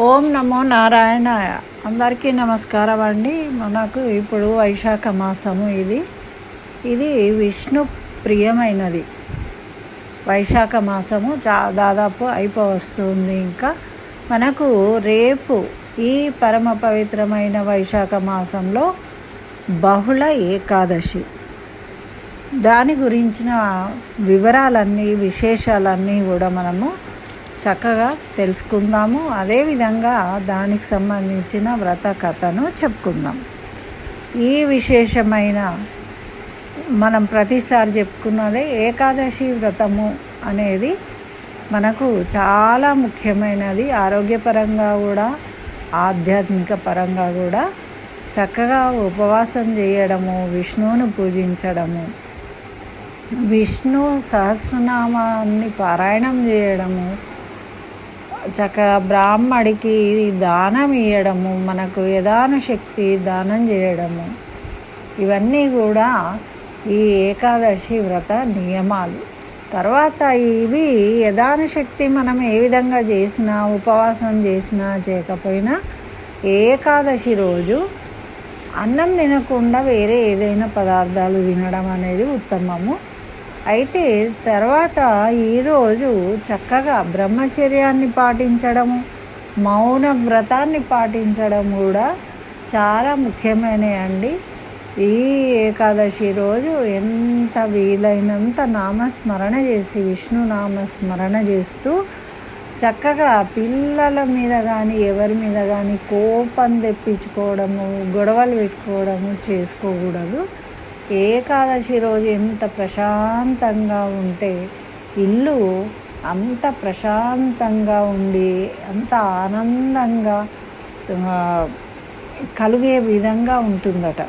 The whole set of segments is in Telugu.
ఓం నమో నారాయణ అందరికీ నమస్కారం అండి. మనకు ఇప్పుడు వైశాఖ మాసము ఇది. ఇది విష్ణు ప్రియమైనది. వైశాఖ మాసము చా దాదాపు అయిపోవస్తుంది ఇంకా. మనకు రేపు ఈ పరమ పవిత్రమైన వైశాఖ మాసంలో బహుళ ఏకాదశి. దాని గురించిన వివరాలన్నీ విశేషాలన్నీ కూడా మనము చక్కగా తెలుసుకుందాము. అదేవిధంగా దానికి సంబంధించిన వ్రత కథను చెప్పుకుందాం. ఈ విశేషమైన మనం ప్రతిసారి చెప్పుకున్నదే ఏకాదశి వ్రతము అనేది మనకు చాలా ముఖ్యమైనది. ఆరోగ్యపరంగా కూడా ఆధ్యాత్మిక పరంగా కూడా చక్కగా ఉపవాసం చేయడము విష్ణువును పూజించడము విష్ణు సహస్రనామాన్ని పారాయణం చేయడము చక్కగా బ్రాహ్మడికి దానం ఇవ్వడము మనకు యథానుశక్తి దానం చేయడము. ఇవన్నీ కూడా ఈ ఏకాదశి వ్రత నియమాలు. తర్వాత ఇవి యథానుశక్తి మనం ఏ విధంగా చేసినా ఉపవాసం చేసినా చేయకపోయినా ఏకాదశి రోజు అన్నం తినకుండా వేరే ఏదైనా పదార్థాలు తినడం అనేది ఉత్తమము. అయితే తర్వాత ఈరోజు చక్కగా బ్రహ్మచర్యాన్ని పాటించడము మౌన వ్రతాన్ని పాటించడం కూడా చాలా ముఖ్యమైనవి అండి. ఈ ఏకాదశి రోజు ఎంత వీలైనంత నామస్మరణ చేసి విష్ణు నామస్మరణ చేస్తూ చక్కగా పిల్లల మీద కానీ ఎవరి మీద కానీ కోపం తెప్పించుకోవడము గొడవలు పెట్టుకోవడము చేసుకోకూడదు. ఏకాదశి రోజు ఎంత ప్రశాంతంగా ఉంటే ఇల్లు అంత ప్రశాంతంగా ఉండి అంత ఆనందంగా కలిగే విధంగా ఉంటుందట.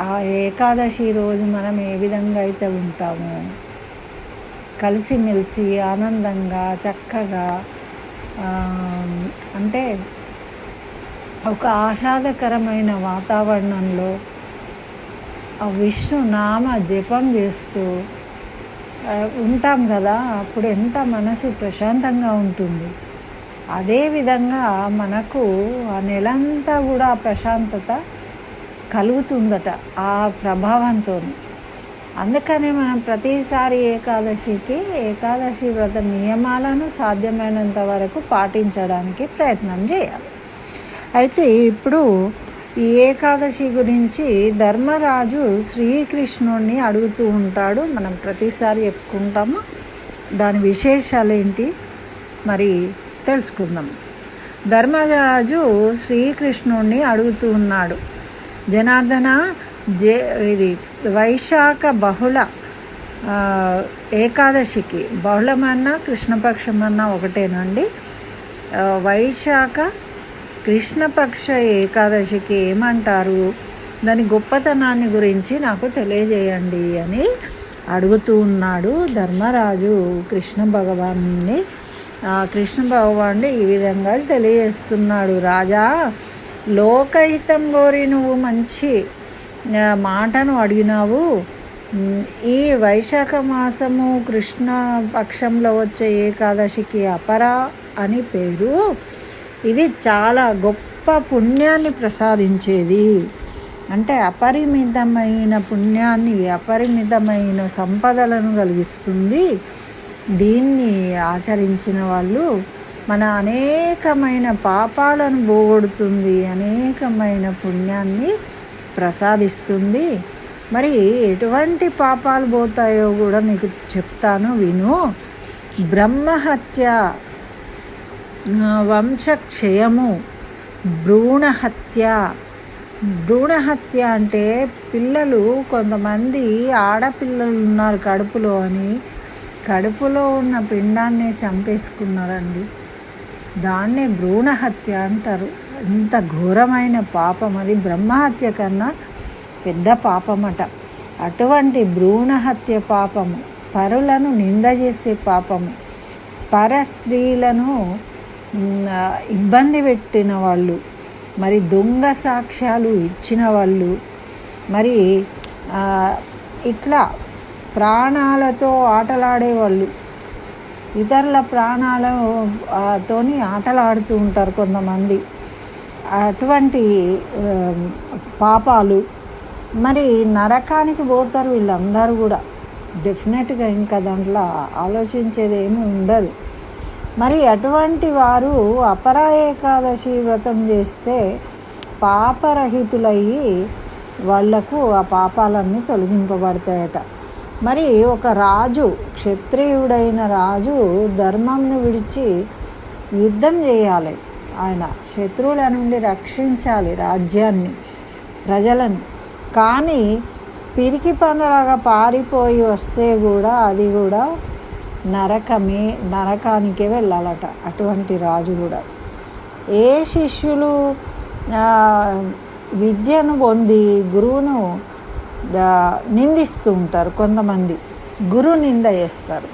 ఆ ఏకాదశి రోజు మనం ఏ విధంగా అయితే ఉంటామో కలిసిమెలిసి ఆనందంగా చక్కగా అంటే ఒక ఆహ్లాదకరమైన వాతావరణంలో ఆ విష్ణు నామ జపం చేస్తూ ఉంటాం కదా అప్పుడు ఎంత మనసు ప్రశాంతంగా ఉంటుంది. అదేవిధంగా మనకు ఆ నెలంతా కూడా ప్రశాంతత కలుగుతుందట ఆ ప్రభావంతో అందుకనే మనం ప్రతిసారి ఏకాదశికి ఏకాదశి వ్రత నియమాలను సాధ్యమైనంత వరకు పాటించడానికి ప్రయత్నం చేయాలి. అయితే ఇప్పుడు ఈ ఏకాదశి గురించి ధర్మరాజు శ్రీకృష్ణుడిని అడుగుతూ ఉంటాడు. మనం ప్రతిసారి చెప్పుకుంటాము. దాని విశేషాలు ఏంటి? మరి తెలుసుకుందాం. ధర్మరాజు శ్రీకృష్ణుడిని అడుగుతూ ఉన్నాడు. జనార్దన జే ఇది వైశాఖ బహుళ ఏకాదశికి బహుళమన్నా కృష్ణపక్షమన్నా ఒకటేనండి. వైశాఖ కృష్ణపక్ష ఏకాదశికి ఏమంటారు? దాని గొప్పతనాన్ని గురించి నాకు తెలియజేయండి అని అడుగుతూ ఉన్నాడు ధర్మరాజు కృష్ణ భగవాన్ని. కృష్ణ భగవానుడు ఈ విధంగా తెలియజేస్తున్నాడు. రాజా లోకహితం కోరి నువ్వు మంచి మాటను అడిగినావు. ఈ వైశాఖ మాసము కృష్ణ పక్షంలో వచ్చే ఏకాదశికి అపరా అని పేరు ఇది చాలా గొప్ప పుణ్యాన్ని ప్రసాదించేది. అంటే అపరిమితమైన పుణ్యాన్ని అపరిమితమైన సంపదలను కలిగిస్తుంది. దీన్ని ఆచరించిన వాళ్ళు మన అనేకమైన పాపాలను పోగొడుతుంది అనేకమైన పుణ్యాన్ని ప్రసాదిస్తుంది. మరి ఎటువంటి పాపాలు పోతాయో కూడా నీకు చెప్తాను విను. బ్రహ్మహత్య వంశక్షయము భ్రూణహత్య. భ్రూణహత్య అంటే పిల్లలు కొంతమంది ఆడపిల్లలు ఉన్నారు కడుపులో అని. కడుపులో ఉన్న పిండాన్ని చంపేసుకున్నారండి. దాన్నే భ్రూణహత్య అంటారు. ఇంత ఘోరమైన పాపం అది. బ్రహ్మహత్య కన్నా పెద్ద పాపమట. అటువంటి భ్రూణహత్య పాపము పరులను నింద చేసే పాపము పర స్త్రీలను ఇబ్బంది పెట్టిన వాళ్ళు మరి దొంగ సాక్ష్యాలు ఇచ్చిన వాళ్ళు మరి ఇట్లా ప్రాణాలతో ఆటలాడేవాళ్ళు ఇతరుల ప్రాణాలతో ఆటలాడుతూ ఉంటారు కొంతమంది. అటువంటి పాపాలు మరి నరకానికి పోతారు వీళ్ళందరూ కూడా. డెఫినెట్గా ఇంకా దాంట్లో ఆలోచించేది ఏమి ఉండదు. మరి అటువంటి వారు అపర ఏకాదశి వ్రతం చేస్తే పాపరహితులయ్యి వాళ్ళకు ఆ పాపాలన్నీ తొలగింపబడతాయట. మరి ఒక రాజు క్షత్రియుడైన రాజు ధర్మంను విడిచి యుద్ధం చేయాలి. ఆయన శత్రువుల నుండి రక్షించాలి రాజ్యాన్ని ప్రజలను. కానీ పిరికి పందలాగా పారిపోయి వస్తే కూడా అది కూడా నరకమే నరకానికే వెళ్ళాలట. అటువంటి రాజు కూడా. ఏ శిష్యులు విద్యను పొంది గురువును నిందిస్తూ ఉంటారు కొంతమంది. గురు నింద చేస్తారు.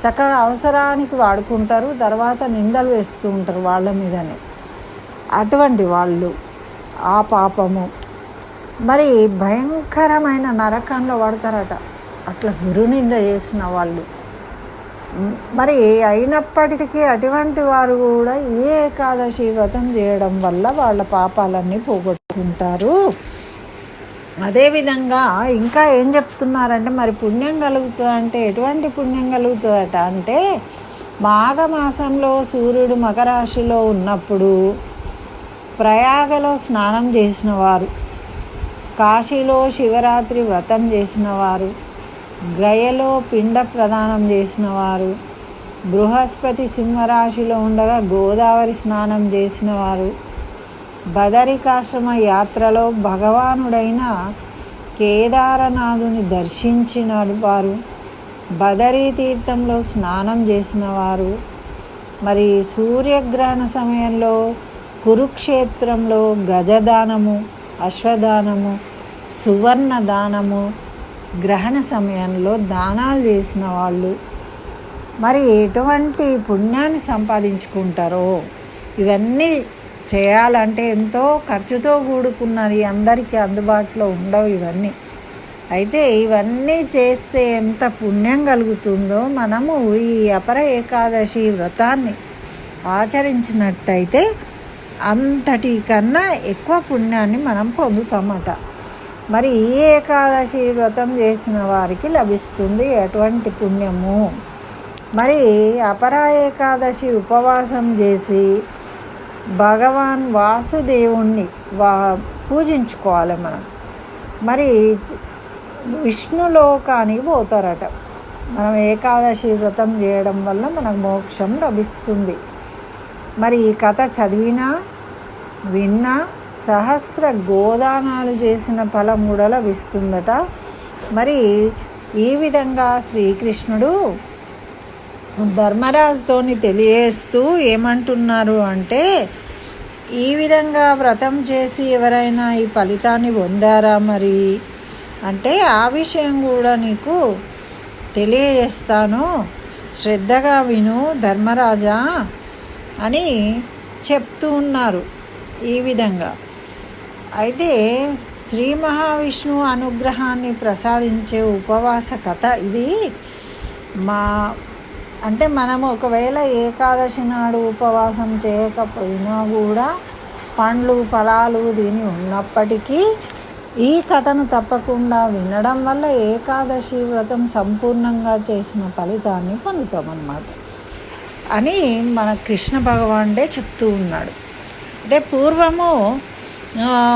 చక్కగా అవసరానికి వాడుకుంటారు తర్వాత నిందలు వేస్తూ ఉంటారు వాళ్ళ మీదనే. అటువంటి వాళ్ళు ఆ పాపము. మరి భయంకరమైన నరకంలో పడతారట. అట్లా గురునింద చేసిన వాళ్ళు. మరి అయినప్పటికీ అటువంటి వారు కూడా ఏ ఏకాదశి వ్రతం చేయడం వల్ల వాళ్ళ పాపాలన్నీ పోగొట్టుకుంటారు. అదేవిధంగా ఇంకా ఏం చెప్తున్నారంటే మరి పుణ్యం కలుగుతుంది అంటే ఎటువంటి పుణ్యం కలుగుతుందట అంటే మాఘమాసంలో సూర్యుడు మకరాశిలో ఉన్నప్పుడు ప్రయాగలో స్నానం చేసిన వారు కాశీలో శివరాత్రి వ్రతం చేసిన వారు గయలో పిండ ప్రదానం చేసిన వారు బృహస్పతి సింహరాశిలో ఉండగా గోదావరి స్నానం చేసిన వారు బదరికాశ్రమ యాత్రలో భగవానుడైన కేదారనాథుని దర్శించిన వారు బదరీ తీర్థంలో స్నానం చేసిన వారు మరి సూర్యగ్రహణ సమయంలో కురుక్షేత్రంలో గజదానము అశ్వదానము సువర్ణ దానము గ్రహణ సమయంలో దానాలు చేసిన వాళ్ళు మరి ఎటువంటి పుణ్యాన్ని సంపాదించుకుంటారో? ఇవన్నీ చేయాలంటే ఎంతో ఖర్చుతో కూడుకున్నది అందరికీ అందుబాటులో ఉండవు ఇవన్నీ. అయితే ఇవన్నీ చేస్తే ఎంత పుణ్యం కలుగుతుందో మనము ఈ అపర ఏకాదశి వ్రతాన్ని ఆచరించినట్టయితే అంతటి కన్నా ఎక్కువ పుణ్యాన్ని మనం పొందుతామట. మరి ఈ ఏకాదశి వ్రతం చేసిన వారికి లభిస్తుంది ఎటువంటి పుణ్యము. మరి అపరా ఏకాదశి ఉపవాసం చేసి భగవాన్ వాసుదేవుణ్ణి వా పూజించుకోవాలి మనం. మరి విష్ణులోకానికి పోతారట. మనం ఏకాదశి వ్రతం చేయడం వల్ల మనకు మోక్షం లభిస్తుంది. మరి ఈ కథ చదివినా విన్నా సహస్ర గోదానాలు చేసిన ఫలం కూడా లభిస్తుందట మరి ఈ విధంగా శ్రీకృష్ణుడు ధర్మరాజుతోని తెలియజేస్తూ ఏమంటున్నారు అంటే ఈ విధంగా వ్రతం చేసి ఎవరైనా ఈ ఫలితాన్ని పొందారా మరి? అంటే ఆ విషయం కూడా నీకు తెలియజేస్తాను. శ్రద్ధగా విను ధర్మరాజా అని చెప్తూ ఉన్నారు ఈ విధంగా. అయితే శ్రీ మహావిష్ణువు అనుగ్రహాన్ని ప్రసాదించే ఉపవాస కథ ఇది. మా అంటే మనం ఒకవేళ ఏకాదశి నాడు ఉపవాసం చేయకపోయినా కూడా పండ్లు ఫలాలు దీని ఉన్నప్పటికీ ఈ కథను తప్పకుండా వినడం వల్ల ఏకాదశి వ్రతం సంపూర్ణంగా చేసిన ఫలితాన్ని పొందుతామన్నమాట. అని మన కృష్ణ భగవానుడే చెప్తూ ఉన్నాడు. అంటే పూర్వము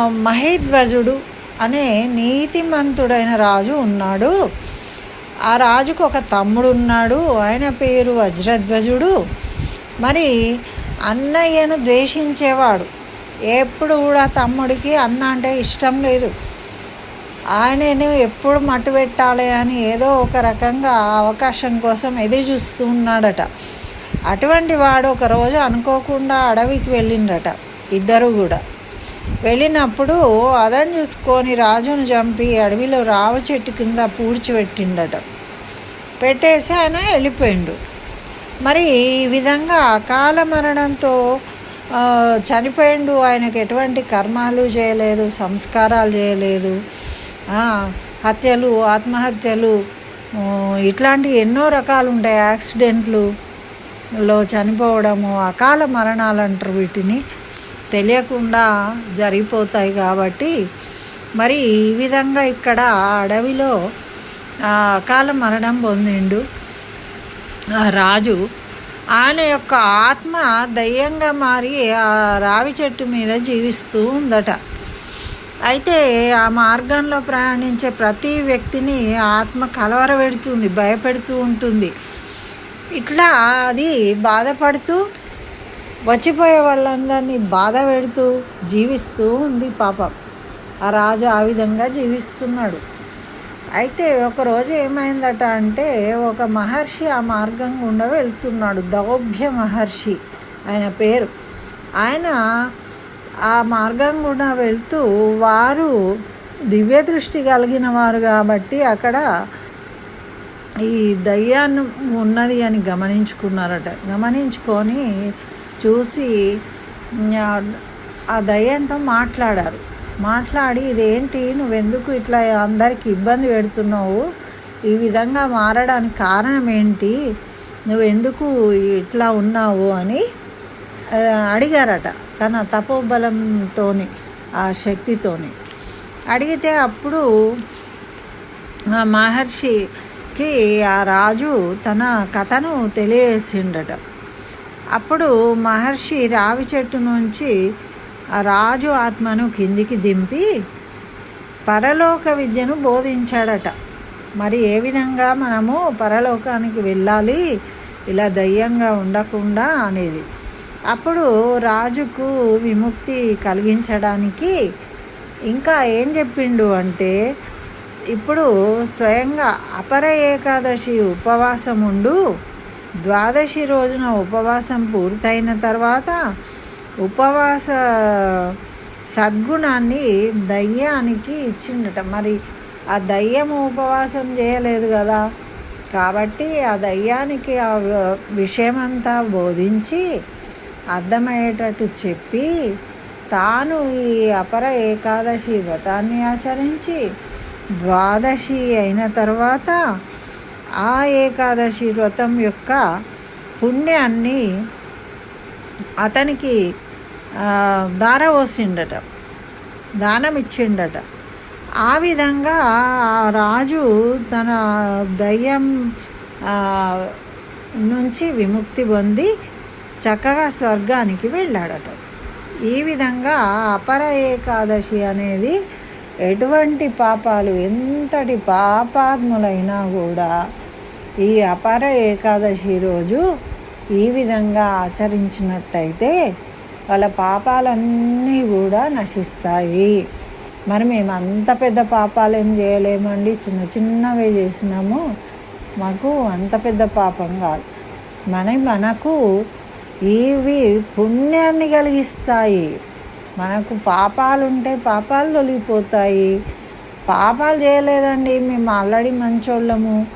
మహేధ్వజుడు అనే నీతిమంతుడైన రాజు ఉన్నాడు. ఆ రాజుకు ఒక తమ్ముడు ఉన్నాడు. ఆయన పేరు వజ్రధ్వజుడు. మరి అన్నయ్యను ద్వేషించేవాడు. ఎప్పుడు కూడా తమ్ముడికి అన్న అంటే ఇష్టం లేదు. ఆయనను ఎప్పుడు మట్టు పెట్టాలి అని ఏదో ఒక రకంగా అవకాశం కోసం ఎదురు చూస్తూ ఉన్నాడట. అటువంటి వాడు ఒకరోజు అనుకోకుండా అడవికి వెళ్ళిండట. ఇద్దరు కూడా. వెళ్ళినప్పుడు అదని చూసుకొని రాజును చంపి అడవిలో రావ చెట్టు కింద పూడ్చిపెట్టిండట. పెట్టేసి ఆయన వెళ్ళిపోయిండు. మరి ఈ విధంగా అకాల మరణంతో చనిపోయిండు. ఆయనకు ఎటువంటి కర్మాలు చేయలేదు సంస్కారాలు చేయలేదు. హత్యలు ఆత్మహత్యలు ఇట్లాంటి ఎన్నో రకాలు ఉంటాయి యాక్సిడెంట్లు లో చనిపోవడము అకాల మరణాలు అంటారు వీటిని. తెలియకుండా జరిగిపోతాయి కాబట్టి మరి ఈ విధంగా ఇక్కడ అడవిలో అకాల మరణం పొందిండు రాజు. ఆయన యొక్క ఆత్మ దయ్యంగా మారి ఆ రావి చెట్టు మీద జీవిస్తూ ఉందట. అయితే ఆ మార్గంలో ప్రయాణించే ప్రతి వ్యక్తిని ఆత్మ కలవరపెడుతుంది భయపెడుతూ ఉంటుంది. ఇట్లా అది బాధపడుతూ వచ్చిపోయే వాళ్ళందరినీ బాధ పెడుతూ జీవిస్తూ ఉంది పాపం. ఆ రాజు ఆ విధంగా జీవిస్తున్నాడు. అయితే ఒకరోజు ఏమైందట అంటే ఒక మహర్షి ఆ మార్గం గుండా వెళ్తున్నాడు. దౌభ్య మహర్షి ఆయన పేరు. ఆయన ఆ మార్గం గుండా వెళ్తూ వారు దివ్య దృష్టి కలిగిన వారు కాబట్టి అక్కడ ఈ దయ్యాన్ని ఉన్నది అని గమనించుకున్నారట. గమనించుకొని చూసి ఆ- దయ్యంతో మాట్లాడారు. మాట్లాడి ఇదేంటి? నువ్వెందుకు ఇట్లా అందరికి ఇబ్బంది పెడుతున్నావు? ఈ విధంగా మారడానికి కారణం ఏంటి? నువ్వెందుకు ఇట్లా ఉన్నావు? అని అడిగారట తన తపోబలంతోని ఆ శక్తితోని. అడిగితే అప్పుడు ఆ మహర్షికి ఆ రాజు తన కథను తెలియజేసిండట. అప్పుడు మహర్షి రావి చెట్టు నుంచి ఆ రాజు ఆత్మను కిందికి దింపి పరలోక విద్యను బోధించాడట. మరి ఏ విధంగా మనము పరలోకానికి వెళ్ళాలి? ఇలా దయ్యంగా ఉండకుండా అనేది. అప్పుడు రాజుకు విముక్తి కలిగించడానికి ఇంకా ఏం చెప్పిండు అంటే ఇప్పుడు స్వయంగా అపర ఏకాదశి ఉపవాసం ఉండు ద్వాదశి రోజున ఉపవాసం పూర్తయిన తర్వాత ఉపవాస సద్గుణాన్ని దయ్యానికి ఇచ్చిండట. మరి ఆ దయ్యం ఉపవాసం చేయలేదు కదా. కాబట్టి ఆ దయ్యానికి ఆ విషయమంతా బోధించి అర్థమయ్యేటట్టు చెప్పి తాను ఈ అపర ఏకాదశి వ్రతాన్ని ఆచరించి ద్వాదశి అయిన తర్వాత ఆ ఏకాదశి వ్రతం యొక్క పుణ్యాన్ని అతనికి దార దారవోసిండట దానం ఇచ్చిండట ఆ విధంగా ఆ రాజు తన దయ్యం నుంచి విముక్తి పొంది చక్కగా స్వర్గానికి వెళ్ళాడట. ఈ విధంగా అపర ఏకాదశి అనేది ఎటువంటి పాపాలు ఎంతటి పాపాత్ములైనా కూడా ఈ అపార ఏకాదశి రోజు ఈ విధంగా ఆచరించినట్టయితే వాళ్ళ పాపాలన్నీ కూడా నశిస్తాయి. మరి మేము అంత పెద్ద పాపాలు ఏం చేయలేమండి. చిన్న చిన్నవే చేసినాము. మాకు అంత పెద్ద పాపం కాదు. మన మనకు ఇవి పుణ్యాన్ని కలిగిస్తాయి. మనకు పాపాలు ఉంటే పాపాలు తొలగిపోతాయి. పాపాలు చేయలేదండి. మేము ఆల్రెడీ మంచోళ్ళము.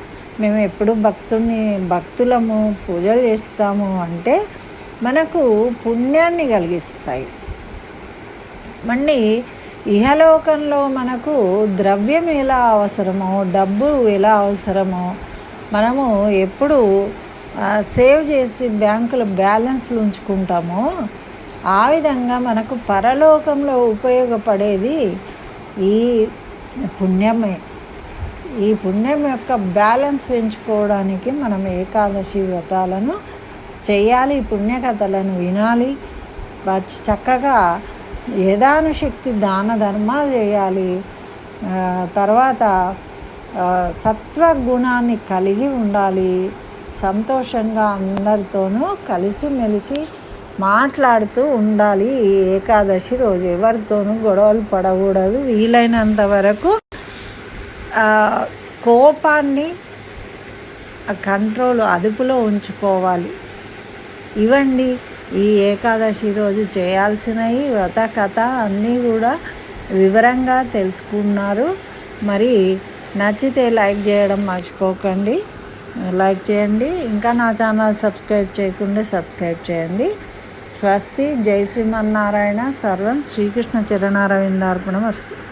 మేము ఎప్పుడు భక్తుని భక్తులము పూజలు చేస్తాము అంటే మనకు పుణ్యాన్ని కలిగిస్తాయి. మళ్ళీ ఇహలోకంలో మనకు ద్రవ్యం ఎలా అవసరమో డబ్బు ఎలా అవసరమో మనము ఎప్పుడు సేవ్ చేసి బ్యాంకులో బ్యాలెన్స్లు ఉంచుకుంటామో ఆ విధంగా మనకు పరలోకంలో ఉపయోగపడేది ఈ పుణ్యమే. ఈ పుణ్యం యొక్క బ్యాలెన్స్ పెంచుకోవడానికి మనం ఏకాదశి వ్రతాలను చేయాలి పుణ్యకథలను వినాలి. చక్కగా యథానుశక్తి దాన ధర్మాలు చేయాలి. తర్వాత సత్వగుణాన్ని కలిగి ఉండాలి. సంతోషంగా అందరితోనూ కలిసిమెలిసి మాట్లాడుతూ ఉండాలి. ఈ ఏకాదశి రోజు ఎవరితోనూ గొడవలు పడకూడదు. వీలైనంత వరకు కోపాన్ని ఆ కంట్రోల్ అదుపులో ఉంచుకోవాలి. ఇవండి ఈ ఏకాదశి రోజు చేయాల్సినవి వ్రత కథ అన్నీ కూడా వివరంగా తెలుసుకున్నారు. మరి నచ్చితే లైక్ చేయడం మర్చిపోకండి. లైక్ చేయండి. ఇంకా నా ఛానల్ సబ్స్క్రైబ్ చేయకుండా సబ్స్క్రైబ్ చేయండి. స్వస్తి. జై శ్రీమన్నారాయణ. సర్వం శ్రీకృష్ణ చరణారవిందార్పణం వస్తుంది